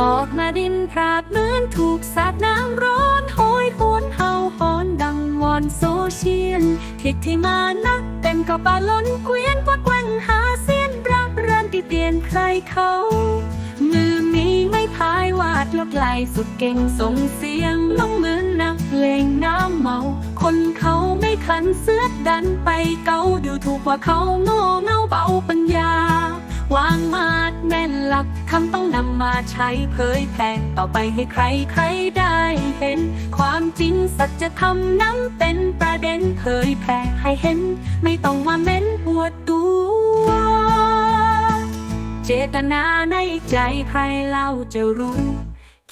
ออกมาดินพราดเหมือนถูกสาดน้ำร้อนโหยหวนเฮาหอนดังวอนโซเชียลทิศที่มานักเต็มกระปลาล้นเกวียนกวดแกว่งหาเสียนรักรื่องที่เตียนใครเขามือมีไม่พายวาดลวกลายสุดเก่งส่งเสียงลงเหมือนนักเลงน้ำเมา คนเขาไม่ขันเสื้อดันไปเกาดูถูกว่าเขาโง่เง่าเบาปัญญา วางมาดแม่นหลักคำต้องนำมาใช้เผยแผ่ต่อไปให้ใครใครได้เห็น ความจริงสัจธรรมนั้นเป็นประเด็นเผยแผ่ให้เห็น ไม่ต้องมาเม้นปวดตัวเจตนาในใจใครเล่าจะรู้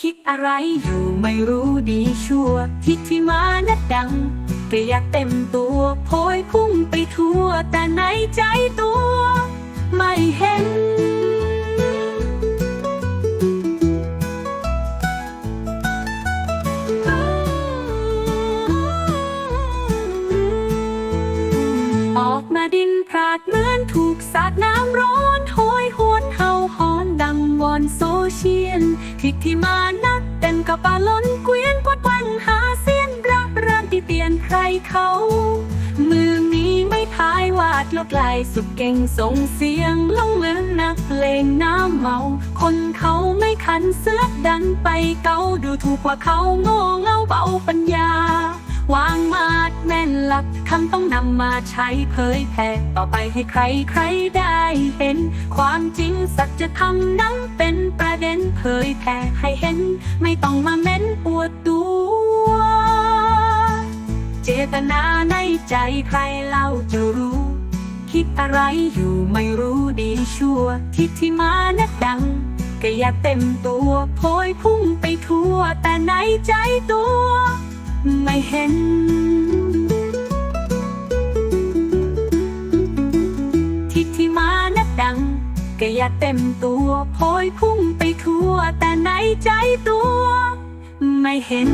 คิดอะไรอยู่ไม่รู้ดีชั่วทิศที่มานัดดังเปียกเต็มตัวโพยพุ่งไปทั่วแต่ในใจตัว ดเหมือนถูกสาดน้ำร้อนโหยหวนเฮาหอนดังวอนโซเชียลทิศที่มานักเต็มกระเป๋าล้นเกวียนกวัดว่งหาเสียนรักรันที่เตียนใครเขามือนี้ไม่พายวาดลวดลายสุดเก่งส่งเสียงลงเหมือนนักเพลงน้ำเมา คนเขาไม่คันเสื้อดันไปเกาดูถูกว่าเขาโง่เง่าเบาปัญญา วางมาดแม่นหลักคำต้องนำมาใช้เผยแผ่ต่อไปให้ใครใครได้เห็น ความจริงสัจธรรมนั้นเป็นประเด็นเผยแผ่ให้เห็น ไม่ต้องมาเม้นปวดตัวเจตนาในใจใครเล่าจะรู้ คิดอะไรอยู่ไม่รู้ดีชั่ว ทิศที่มานักดังก็อยากเต็มตัวโพยพุ่งไปทั่วแต่ในใจตัว ไม่เห็น ทิศที่มานักดัง ก็อยาเต็มตัวโพยพุ่งไปทั่ว แต่ในใจตัว ไม่เห็น